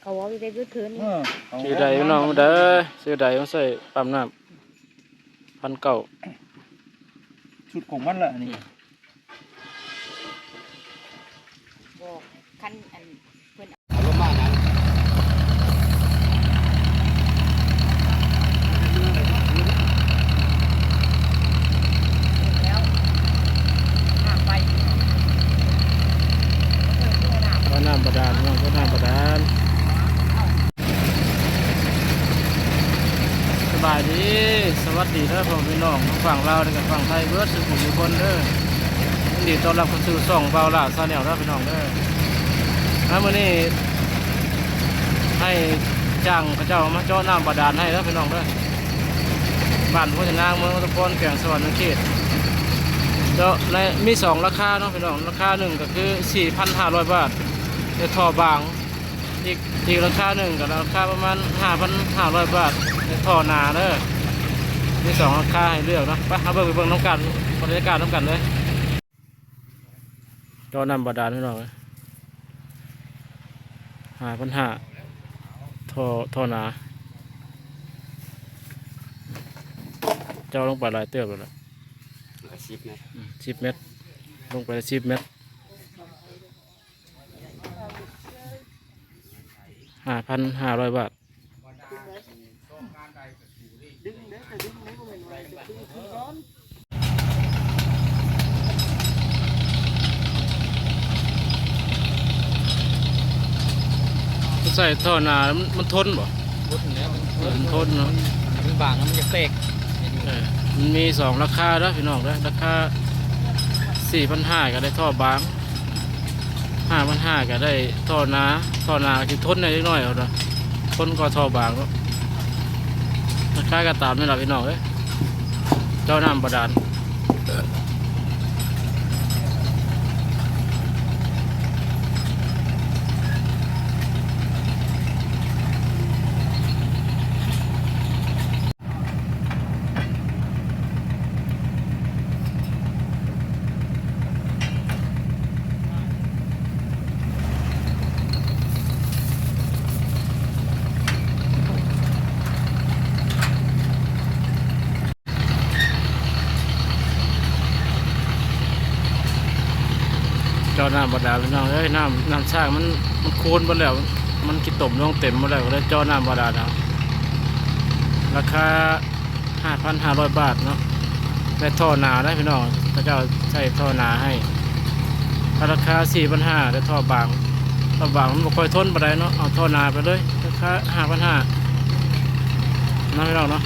เขาว่าได้ยืดคืนเอนี่อเอาซื้อใดพี่น้องเด้อซื้อใดมาใส่ปั๊มน้ำพันเก่าชุดของมันแหละนี่บอกคันอันเพิ่น เอาลงมานะ แล้วน้ำไปเพิ่นเพิ่นน้ำ ว่าน้ำบาดาลพี่น้องว่าน้ำบาดาลสบายดีส วัสดีเด้อพ่อพี่น้องทางฝั่งลาวและก็ฝั่งไทยเบิร์ดสุขุมทุกคนเด้อยินดีต้อนรับเข้าสู่ช่องเบาหล่าซาแนลเด้อพี่น้องเด้อนะมื้อนี้ให้จ้างพระเจ้ามาเจาะน้ำบาดาลให้เด้อพี่น้องเด้อบ้านโพชนางเมืองอุตพรแขวงสวรรค์เขตเดี๋ยวในมีสองราคาเนาะพี่น้องราคาหนึ่งก็คือ4,500บาทในท่อบางอีกอีกราคาหนึ่งก็ราคาประมาณ5,500บาทในท่อหนาเด้อ มีสองราคาให้เลือกเนาะไปเอาเบิ่งไปเบิ่งน้ำกันบรรยากาศน้ำกันเลยจอนำบาดาลพี่น้องเลยหาปัญหาท่อท่อหนา เจ้าลงไปหลายเติบแล้วล่ะสิบนะสิบเมตร ลงไปสิบเมตรห้าพันห้าร้อยบาท ใส่ท่อหนาแล้วมันมันทนบ่รถเนี่ยมันเออมันทนเนาะมันบางแล้วมันจะเตกเออมันมีสองราคาเด้อพี่น้องเด้อราคาสี่พันห้าก็ได้ท่อบางห้าพันห้าก็ได้ท่อหนาท่อหนาที่ทนได้เล็กน้อยเอาเนาะทนก็ท่อบางเนาะราคาก็ตามนี่แหละพี่น้องเอ้ย เจ้าน้ำบาดาล จ้าน้ำบาดาลพี่น้องเอ้ยน้ำน้ำสร้างมันมันโคนหมดแล้ว มันกิตมลงเต็มหมดแล้วเลยเจ้าน้ำบาดาลเอาราคาห้าพันห้าร้อยบาทเนาะได้ท่อนาได้พี่น้องพระเจ้าใช้ท่อนาให้ ราคาสี่พันห้าได้ท่อบางท่อบางมันบ่ค่อยทนปานใดเนาะเอาท่อนาไปเลยราคาห้าพันห้าน้องพี่น้องเนาะ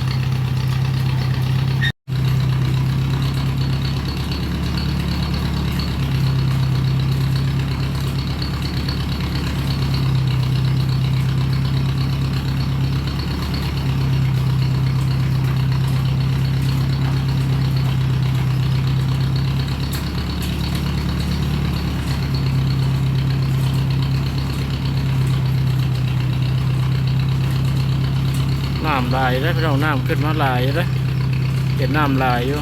น้ำลายได้พี่น้องน้ำขึ้นมาลายได้เห็นน้ำลายอยู่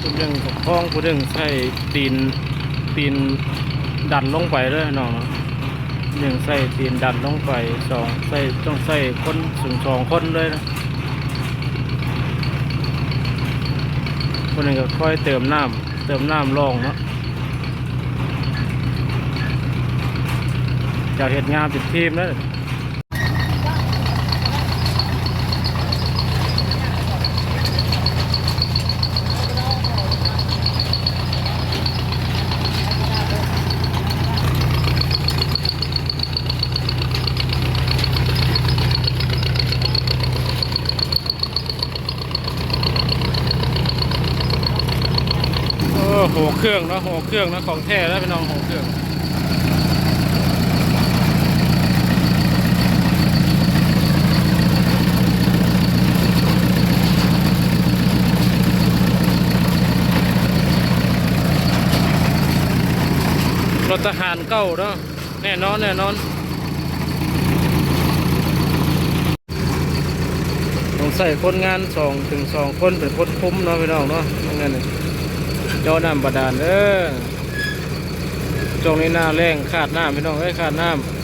ผู้ดึงกับพ้องผู้ดึงใส่ตีนตีน ดันลงไปเลยน้องหนึ่งใส่ตีนดันลงไปสองใส่ต้องใส่คนสูงสองคนเลยนะคนหนึ่งก็ค่อยเติมน้ำเติมน้ำลงเนาะจะเห็ดงามติดทีมแล้ว โหเครื่องเนาะโหเครื่องเนาะของแท้แล้วพี่น้องโหเครื่องทหารเก้าเนาะแน่นอนแน่นอนต้องใส่คนงานสองถึงสองคนเป็นคนคุมเนาะพี่น้องเนาะงนั้นนี่ เจ้าน้ำบาดาลเออช่วงนี้หน้าแรงขาดน้ำพี่น้องเอ้ยขาดน้ำ